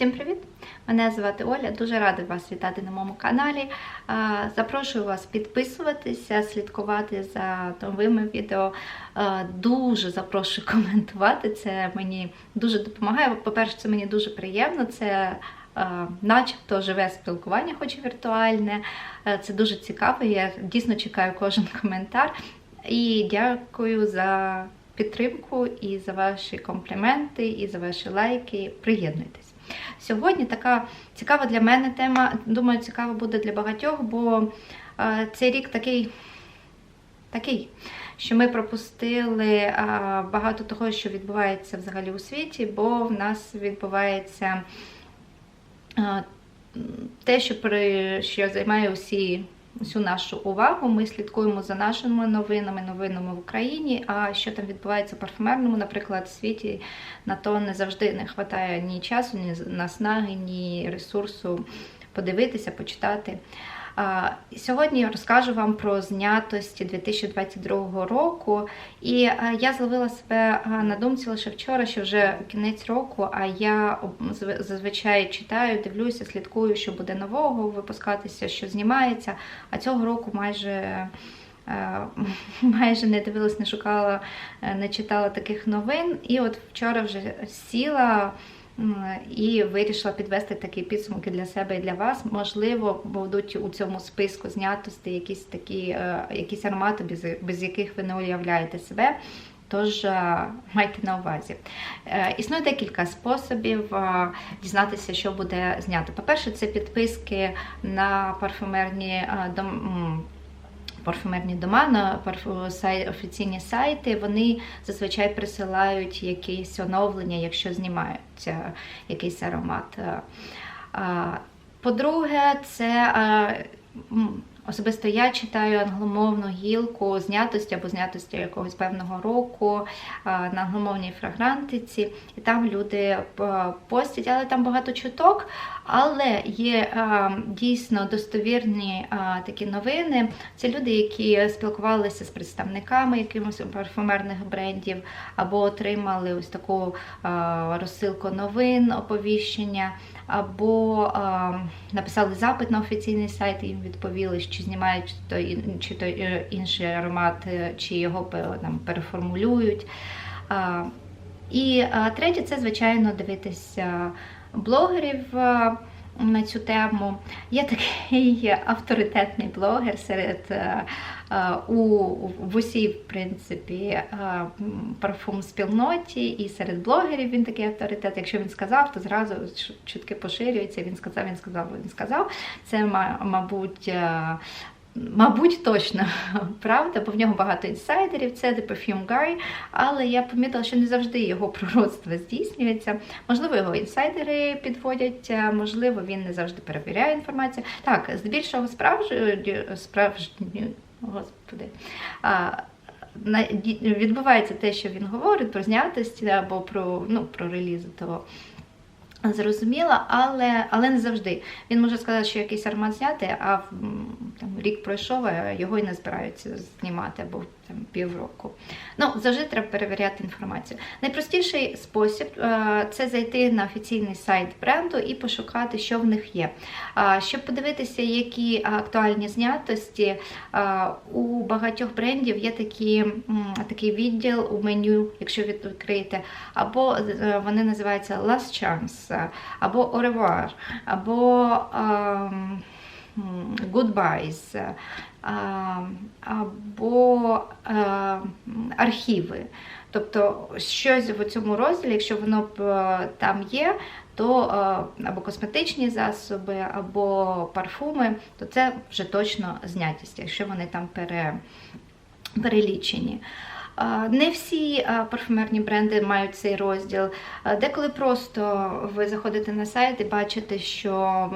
Всім привіт! Мене звати Оля. Дуже рада вас вітати на моєму каналі. Запрошую вас підписуватися, слідкувати за новими відео. Дуже запрошую коментувати. Це мені дуже допомагає. По-перше, це мені дуже приємно. Це начебто живе спілкування, хоч і віртуальне. Це дуже цікаво. Я дійсно чекаю кожен коментар. І дякую за підтримку і за ваші компліменти, і за ваші лайки. Приєднуйтесь. Сьогодні така цікава для мене тема. Думаю, цікава буде для багатьох, бо е, цей рік такий, такий, що ми пропустили е, багато того, що відбувається взагалі у світі, бо в нас відбувається е, те, що, при, що займає усі всю нашу увагу. Ми слідкуємо за нашими новинами, новинами в Україні. А що там відбувається в парфумерному, наприклад, світі, на то не завжди не вистачає ні часу, ні наснаги, ні ресурсу подивитися, почитати. Сьогодні розкажу вам про знятості 2022 року. І я зловила себе на думці лише вчора, що вже кінець року, а я зазвичай читаю, дивлюся, слідкую, що буде нового випускатися, що знімається. А цього року майже. Майже не дивилась, не шукала, не читала таких новин. І от вчора вже сіла і вирішила підвести такі підсумки для себе і для вас. Можливо, будуть у цьому списку знятості якісь такі е, якісь аромати, без, без яких ви не уявляєте себе. Тож е, майте на увазі. Е, існує декілька способів дізнатися, що буде знято. По-перше, це підписки на парфумерні дом парфумерні дома, на офіційні сайти, вони зазвичай присилають якісь оновлення, якщо знімаються якийсь аромат. По-друге, це Особисто я читаю англомовну гілку знятості або знятості якогось певного року на англомовній фрагрантиці, і там люди постять, але там багато чуток. Але є дійсно достовірні такі новини. Це люди, які спілкувалися з представниками якимось парфумерних брендів, або отримали ось таку розсилку новин, оповіщення, або написали запит на офіційний сайт, і їм відповіли, чи знімають то чи то інший аромат, чи його там переформулюють. І третє, це, звичайно, дивитися блогерів на цю тему. Є такий авторитетний блогер серед у в усій, в принципі, парфум спільноті і серед блогерів він такий авторитет. Якщо він сказав, то зразу чутки поширюються. Він сказав, він сказав, він сказав. Це, мабуть, Мабуть, точно правда, бо в нього багато інсайдерів, це The Perfume Guy, але я помітила, що не завжди його пророцтво здійснюється. Можливо, його інсайдери підводять, можливо, він не завжди перевіряє інформацію. Так, здебільшого справжньої, справжньої, господи, відбувається те, що він говорить про знятості або про ну, про релізи того. Зрозуміла, але але не завжди. Він може сказати, що якийсь аромат зняти, а там, рік пройшов, а його і не збираються знімати або там, півроку. Ну, завжди треба перевіряти інформацію. Найпростіший спосіб е, це зайти на офіційний сайт бренду і пошукати, що в них є. Щоб подивитися, які актуальні знятості, у багатьох брендів є такі, такий відділ у меню, якщо відкрити, або е, вони називаються Last Chance, або Au revoir, або Goodbyes, або архіви. Тобто щось в цьому розділі, якщо воно там є, то або косметичні засоби, або парфуми, то це вже точно знятість, якщо вони там пере, перелічені. Не всі парфумерні бренди мають цей розділ. Деколи просто ви заходите на сайт і бачите, що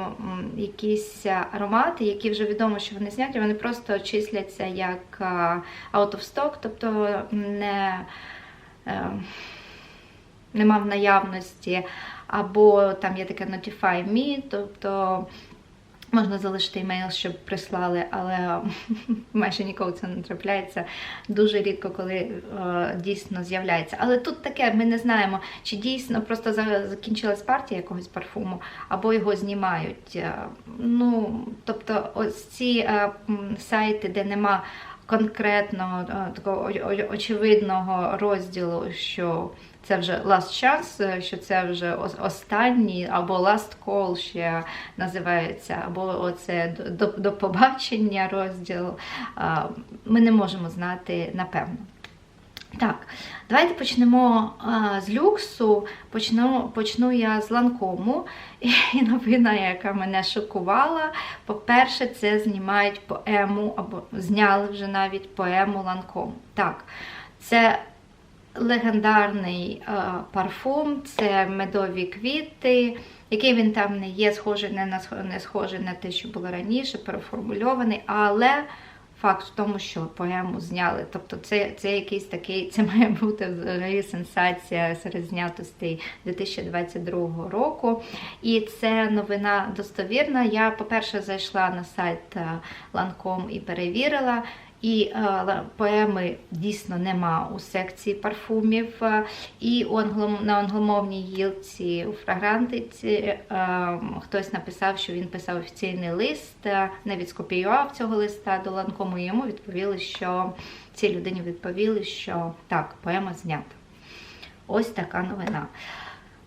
якісь аромати, які вже відомо, що вони зняті, вони просто числяться як out of stock, тобто не, е, нема в наявності, або там є таке Notify Me, тобто Можна залишити емейл, щоб прислали, але майже ніколи це не трапляється. Дуже рідко, коли е, дійсно з'являється. Але тут таке, ми не знаємо, чи дійсно просто закінчилась партія якогось парфуму, або його знімають. Е, Ну, тобто, ось ці е, сайти, де нема конкретного такого очевидного розділу, що це вже last chance, е, що це вже останній, або last call ще називається, або оце до, до, побачення розділ. Ми не можемо знати напевно. Так, давайте почнемо а, з люксу. Почну, почну я з ланкому. І новина, яка мене шокувала. По-перше, це знімають поему, або зняли вже навіть поему ланком. Так, це легендарний е, парфум, це медові квіти. Який він там не є, схожий не на не схожий на те, що було раніше, переформульований, але факт в тому, що поему зняли. Тобто це, це якийсь такий, це має бути взагалі сенсація серед знятостей 2022 року. І це новина достовірна. Я, по-перше, зайшла на сайт е, Lancome і перевірила. І е, поеми дійсно нема у секції парфумів. Е, І на англомовній гілці у фрагрантиці е, хтось написав, що він писав офіційний лист, навіть скопіював цього листа до Ланкому. Йому відповіли, що цій людині відповіли, що так, поема знята. Ось така новина.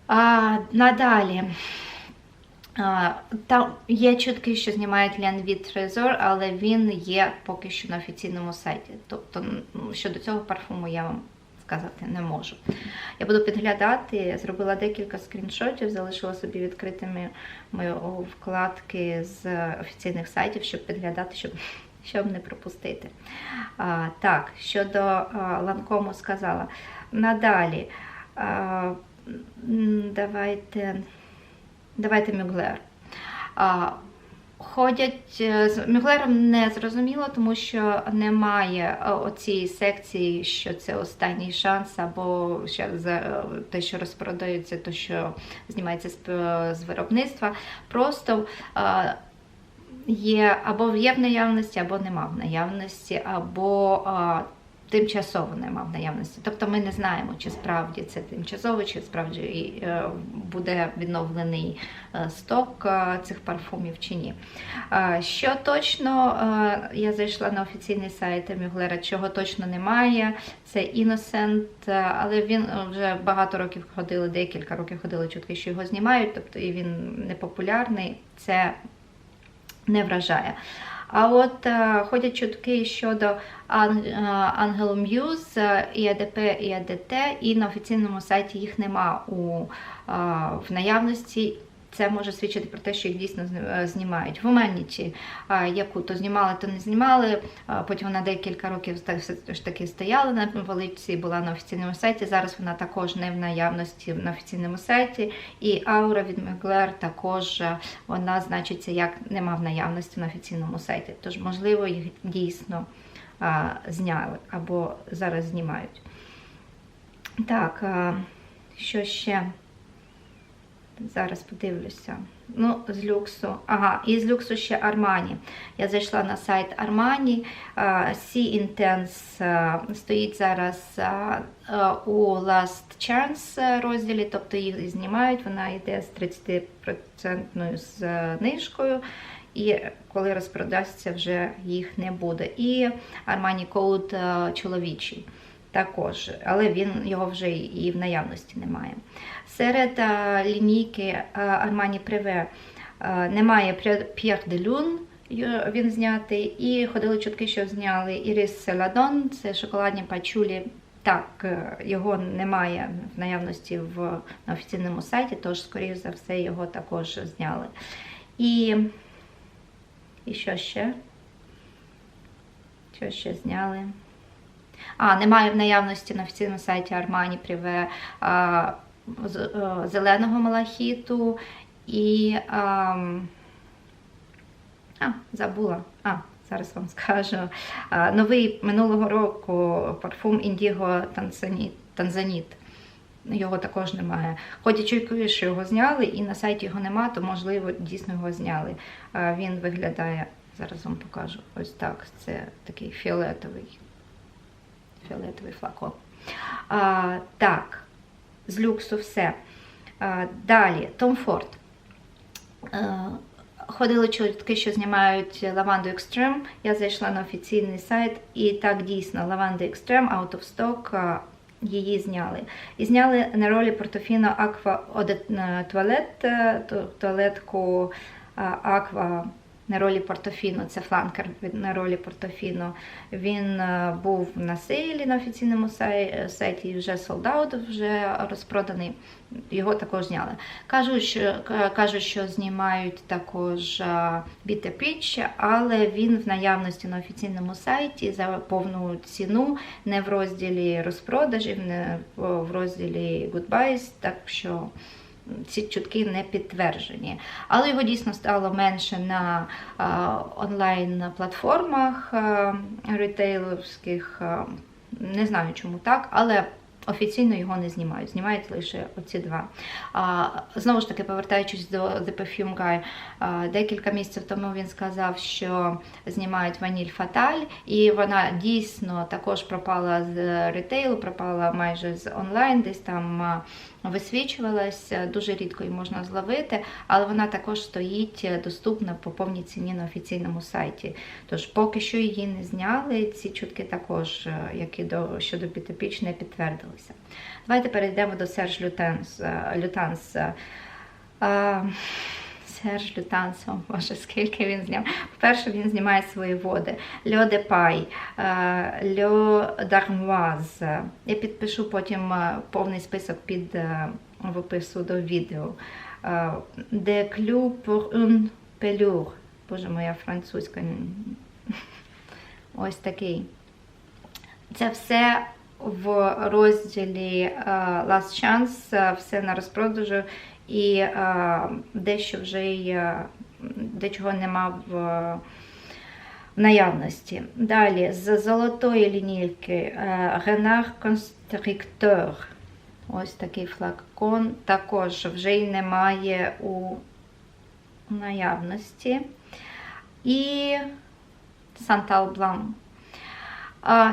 А, надалі. Там є чутки, що знімають Лянвід Трезор, але він є поки що на офіційному сайті. Тобто щодо цього парфуму я вам сказати не можу. Я буду підглядати, зробила декілька скріншотів, залишила собі відкритими мої вкладки з офіційних сайтів, щоб підглядати, щоб, щоб не пропустити. А, так, щодо а, ланкому сказала. Надалі. А, давайте. Давайте Мюглер. Ходять е, з Мюглером не зрозуміло, тому що немає е, оцієї секції, що це останній шанс, або ще за е, те, що розпродається, то що знімається з, виробництва. Просто є або є в наявності, або нема в наявності, або тимчасово нема в наявності. Тобто ми не знаємо, чи справді це тимчасово, чи справді е, буде відновлений е, сток е, цих парфумів чи ні. Що точно, я зайшла на офіційний сайт Мюглера, чого точно немає. Це Innocent, але він вже багато років ходили, декілька років ходили чутки, що його знімають, тобто і він не популярний. Це не вражає. А от е, ходять чутки щодо Angel е, Muse, е, і АДП, і і на офіційному сайті їх нема у, в наявності. Це може свідчити про те, що їх дійсно е, знімають. В е, яку то знімали, то не знімали. Потім вона декілька років все ж таки стояла на полиці, була на офіційному сайті. Зараз вона також не в наявності на офіційному сайті. І аура від Меглер також е, вона значиться як нема в наявності на офіційному сайті. Тож, можливо, їх дійсно зняли або зараз знімають. Так, що ще? Зараз подивлюся. Ну, з люксу. Ага, і з люксу ще Armani. Я зайшла на сайт Armani. Sea Intense стоїть зараз у Last Chance розділі, тобто їх знімають. Вона йде з 30% знижкою. І коли розпродасться, вже їх не буде. І Armani Code чоловічий також, але він його вже і в наявності немає. Серед лінійки Armani Privé немає Pierre de Lune, він знятий, і ходили чутки, що зняли Iris Celadon, це шоколадні пачулі. Так, е, його немає в наявності в, на офіційному сайті, тож, скоріш за все, його також зняли. І, і що ще? Що ще зняли? А, немає в наявності на офіційному сайті Armani Privé а, е, зеленого малахіту і. ам, А, забула. А, зараз вам скажу. А, новий минулого року парфум Індіго Танзаніт. Його також немає. Хоч і чую, що його зняли, і на сайті його нема, то можливо дійсно його зняли. Він виглядає, зараз вам покажу, ось так. Це такий фіолетовий, фіолетовий флакон. А, Так, з люксу все. А, Далі, Ford. Е, Ходили чутки, що знімають лаванду Extreme. Я зайшла на офіційний сайт, і так дійсно лаванда Extreme Out of Stock її зняли. І зняли на ролі Портофіно Aqua туалет, е, туалетку а, Aqua на ролі Портофіно, це фланкер на ролі Портофіно. Він е, був на сейлі на офіційному сайті, вже солдат, вже розпроданий. Його також зняли. Кажуть, що, кажуть, що знімають також а, Bitter Peach, але він в наявності на офіційному сайті за повну ціну, не в розділі розпродажів, не в розділі Goodbyes, так що ці чутки не підтверджені. Але його дійсно стало менше на а, онлайн-платформах ритейловських. ретейлерських. а, Не знаю, чому так, але офіційно його не знімають. Знімають лише оці два. А, знову ж таки, повертаючись до The Perfume Guy, а, декілька місяців тому він сказав, що знімають ваніль Фаталь, і вона дійсно також пропала з ретейлу, пропала майже з онлайн, десь там а, висвічувалась, дуже рідко її можна зловити, але вона також стоїть доступна по повній ціні на офіційному сайті. Тож поки що її не зняли, ці чутки також, е, які до щодо Пітопіч, не підтвердилися. Давайте перейдемо до Серж Лютенс. Лютанс. Е, Серж Лютанс, о, боже, скільки він зняв. По-перше, він знімає свої води. Льо де Пай, е, Льо Дармуаз. Я підпишу потім е, повний список під е, в до відео. Е, De Clou pour un pelure. Боже моя французька. Ось такий. Це все в розділі е, Last Chance, е, все на розпродажу, і е, дещо вже й дечого нема в наявності. Далі з золотої лінійки Renard Constrictor. Ось такий флакон. Також вже й немає у наявності. І Santal Blanc.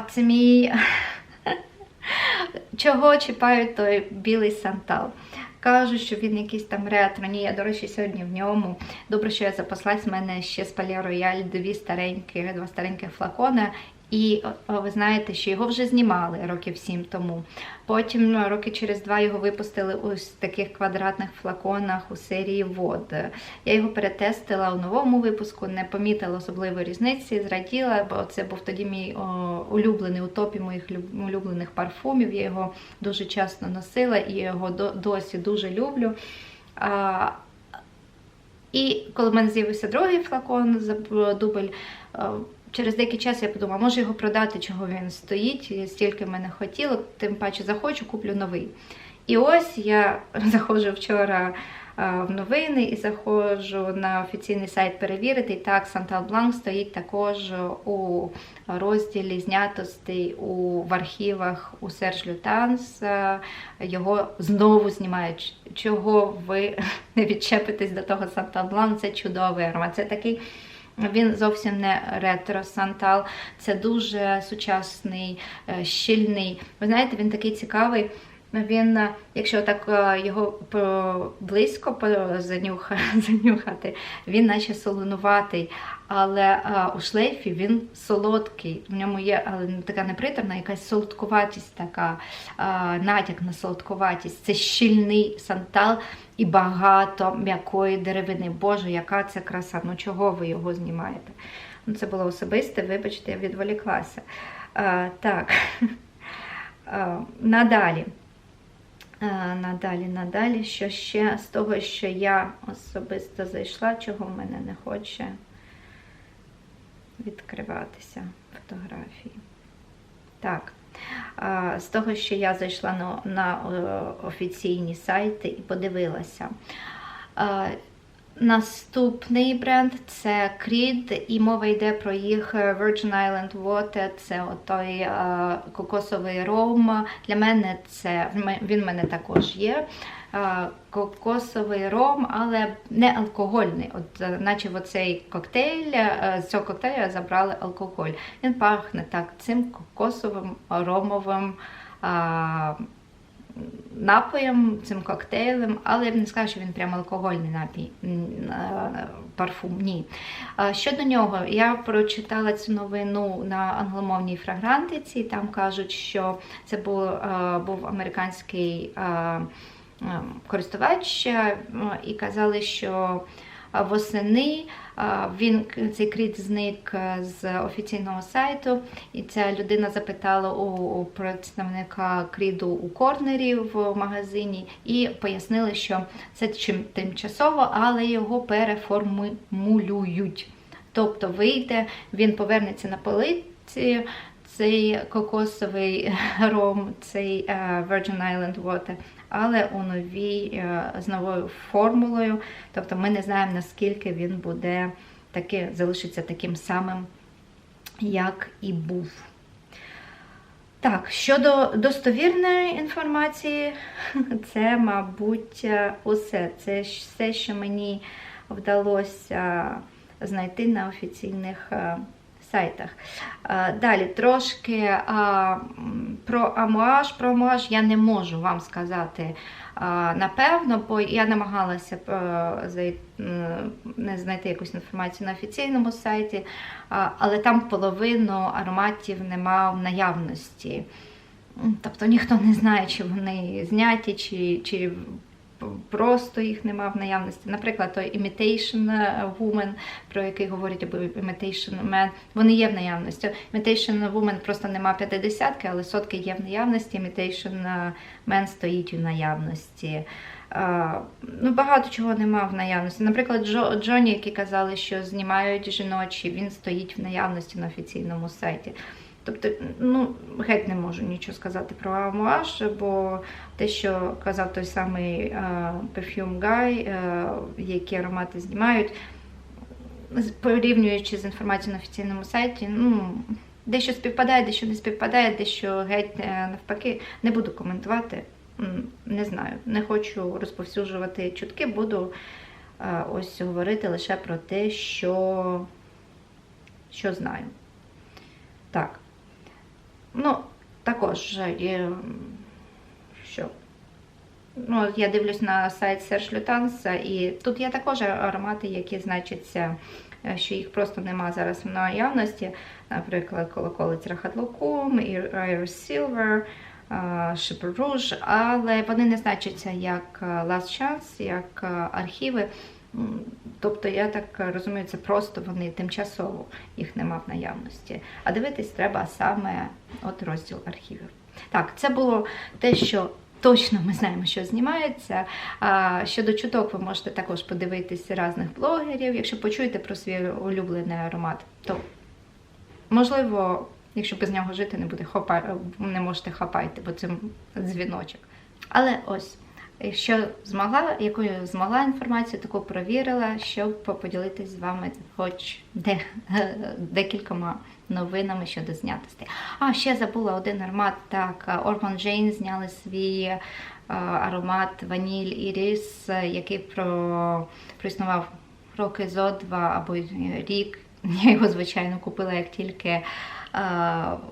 Це мій. Чого чіпають той білий сантал? Кажуть, що він якийсь там ретро. Ні, я, до речі, сьогодні в ньому. Добре, що я запаслась, в мене ще з Пале Рояль дві старенькі, два стареньких флакони. І ви знаєте, що його вже знімали років сім тому. Потім ну, роки через два його випустили у таких квадратних флаконах у серії вод. Я його перетестила у новому випуску, не помітила особливої різниці, зраділа, бо це був тоді мій улюблений у топі моїх улюблених парфумів. Я його дуже часто носила і його досі дуже люблю. І коли в мене з'явився другий флакон за дубль, е, через деякий час я подумала, може його продати, чого він стоїть, стільки мене хотіло, тим паче захочу, куплю новий. І ось я заходжу вчора в новини і заходжу на офіційний сайт перевірити. І так, Сантал Бланк стоїть також у розділі знятостей у в архівах у Серж Лютанс. Його знову знімають. Чого ви не відчепитесь до того Сантал Бланк? Це чудовий аромат. Це такий. Він зовсім не ретро Сантал, це дуже сучасний, е, щільний. Ви знаєте, він такий цікавий. Він, е, якщо так е, його близько занюхати, він наче солонуватий, але е, у шлейфі він солодкий. В ньому є така неприторна, якась солодкуватість, така натяк на солодкуватість. Це щільний сантал і багато м'якої деревини. Боже, яка це краса! Ну чого ви його знімаєте? Ну, це було особисте, вибачте, я відволіклася. Так. Надалі. Надалі, надалі, що ще з того, що я особисто зайшла, чого в мене не хоче відкриватися фотографії. Так, з того, що я зайшла на, на е, офіційні сайти і подивилася. Е, Наступний бренд це Creed, і мова йде про їх Virgin Island Water, це той е, кокосовий ром. Для мене це він в мене також є. Е, кокосовий ром, але не алкогольний. От, е, Наче в оцей коктейль, е, з цього коктейля забрали алкоголь. Він пахне так цим кокосовим ромовим. Е, напоєм, цим коктейлем, але я б не сказала, що він прям алкогольний напій парфум. Ні. Щодо нього, я прочитала цю новину на англомовній фрагрантиці. Там кажуть, що це був, був американський користувач, і казали, що восени. Він цей кріт зник з офіційного сайту, і ця людина запитала у представника кріду у корнері в магазині і пояснили, що це чим тимчасово, але його переформулюють. Тобто вийде, він повернеться на полиці. Цей кокосовий ром, цей Virgin Island Water, але у новій е, з новою формулою. Тобто ми не знаємо, наскільки він буде таки, залишиться таким самим, як і був. Так, щодо достовірної інформації, це, мабуть, усе. Це все, що мені вдалося знайти на офіційних е, сайтах. Далі трошки про амуаж. Про амуаж я не можу вам сказати напевно, бо я намагалася не знайти якусь інформацію на офіційному сайті, але там половину ароматів нема в наявності. Тобто ніхто не знає, чи вони зняті, чи чи просто їх нема в наявності. Наприклад, той Imitation Woman, про який говорять, або Imitation Man, вони є в наявності. Imitation Woman просто нема 50 але сотки є в наявності, Imitation Man стоїть у наявності. Uh, ну, Багато чого нема в наявності. Наприклад, Джо, Джоні, які казали, що знімають жіночі, він стоїть в наявності на офіційному сайті. Тобто, ну, геть не можу нічого сказати про амуаж, бо те, що казав той самий uh, Perfume Guy, uh, які аромати знімають, порівнюючи з інформацією на офіційному сайті, ну, дещо співпадає, дещо не співпадає, дещо геть е, навпаки, не буду коментувати. Не знаю, не хочу розповсюджувати чутки, буду ось говорити лише про те, що, що знаю. Так. Ну, також що ну, я дивлюсь на сайт Serge Lutens, і тут є також аромати, які значаться, е, що їх просто нема зараз в наявності. Наприклад, колоколець Рахатлокум, Iris Silver, Shipper Rouge, але вони не значаться як е, Last Chance, як е, архіви. Тобто, я так розумію, це просто вони тимчасово їх нема в наявності. А дивитись треба саме от розділ архівів. Так, це було те, що точно ми знаємо, що знімається. Щодо чуток, ви можете також подивитися різних блогерів. Якщо почуєте про свій улюблений аромат, то можливо, якщо без нього жити не буде, хопа... не можете хапати, бо це дзвіночок. Але ось. Що змогла, якою змогла інформацію, таку провірила, щоб поділитися з вами хоч де, декількома новинами щодо знятостей. А, ще забула один аромат. Так, Orban Jane зняли свій аромат Ваніль Іріс, який про, проіснував роки зо два або рік. Я його, звичайно, купила як тільки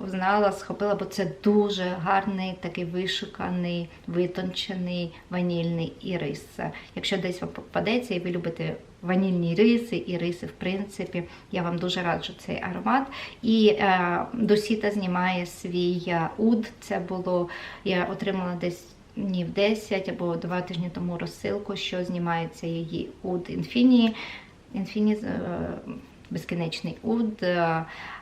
знала, схопила, бо це дуже гарний, такий вишуканий, витончений ванільний ірис. Якщо десь вам попадеться і ви любите ванільні риси і риси, в принципі, я вам дуже раджу цей аромат. І е, Досіта знімає свій е, уд. Це було, я отримала десь. Днів 10 або два тижні тому розсилку, що знімається її уд інфіні, інфіні безкінечний уд,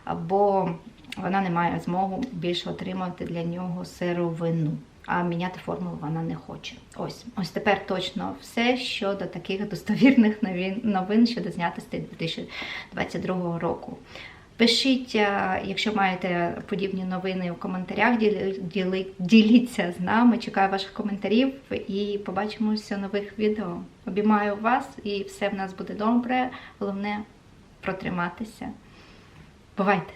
або вона не має змогу більше отримати для нього сировину. А міняти формулу вона не хоче. Ось ось тепер точно все щодо таких достовірних новин, щодо знятості 2022 року. Пишіть, е, якщо маєте подібні новини в коментарях, діліться з нами. Чекаю ваших коментарів і побачимося в нових відео. Обіймаю вас і все в нас буде добре. Головне протриматися. Бувайте!